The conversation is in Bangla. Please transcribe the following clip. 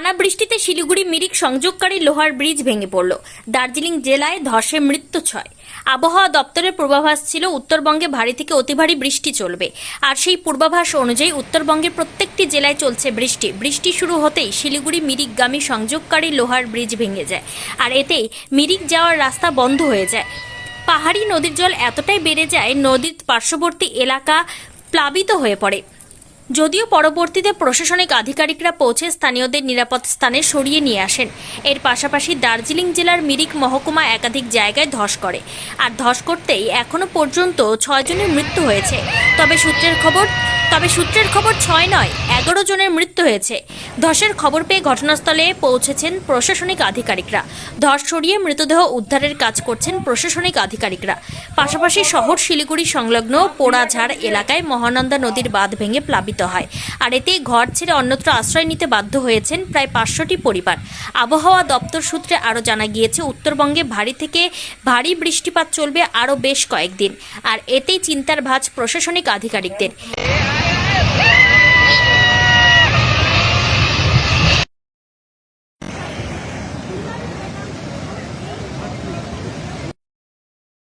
টানা বৃষ্টিতে শিলিগুড়ি মিরিক সংযোগকারী লোহার ব্রিজ ভেঙে পড়ল। দার্জিলিং জেলায় ধসে মৃত্যু ছয়। আবহাওয়া দপ্তরের পূর্বাভাস ছিল, উত্তরবঙ্গে ভারী থেকে অতি ভারী বৃষ্টি চলবে। আর সেই পূর্বাভাস অনুযায়ী উত্তরবঙ্গের প্রত্যেকটি জেলায় চলছে বৃষ্টি। বৃষ্টি শুরু হতেই শিলিগুড়ি মিরিকগামী সংযোগকারী লোহার ব্রিজ ভেঙে যায়। আর এতেই মিরিক যাওয়ার রাস্তা বন্ধ হয়ে যায়। পাহাড়ি নদীর জল এতটাই বেড়ে যায়, নদীর পার্শ্ববর্তী এলাকা প্লাবিত হয়ে পড়ে। যদিও পরবর্তীতে প্রশাসনিক আধিকারিকরা পৌঁছে স্থানীয়দের নিরাপদ স্থানে সরিয়ে নিয়ে আসেন। এর পাশাপাশি দার্জিলিং জেলার মিরিক মহকুমা একাধিক জায়গায় ধস করে। আর ধস করতেই এখনও পর্যন্ত ছয়জনের মৃত্যু হয়েছে। তবে সূত্রের খবর তবে সূত্রের খবর ছয় নয়, এগারো জনের মৃত্যু হয়েছে। ধসের খবর পেয়ে ঘটনাস্থলে পৌঁছেছেন প্রশাসনিক আধিকারিকরা। ধস সরিয়ে মৃতদেহ উদ্ধারের কাজ করছেন প্রশাসনিক আধিকারিকরা। পাশাপাশি শহর শিলিগুড়ি সংলগ্ন পোড়াঝাড় এলাকায় মহানন্দা নদীর বাঁধ ভেঙে প্লাবিত হয়। আর এতে ঘর ছেড়ে অন্যত্র আশ্রয় নিতে বাধ্য হয়েছেন প্রায় পাঁচশোটি পরিবার। আবহাওয়া দপ্তর সূত্রে আরও জানা গিয়েছে, উত্তরবঙ্গে ভারী থেকে ভারী বৃষ্টিপাত চলবে আরও বেশ কয়েকদিন। আর এতেই চিন্তার ভাঁজ প্রশাসনিক আধিকারিকদের।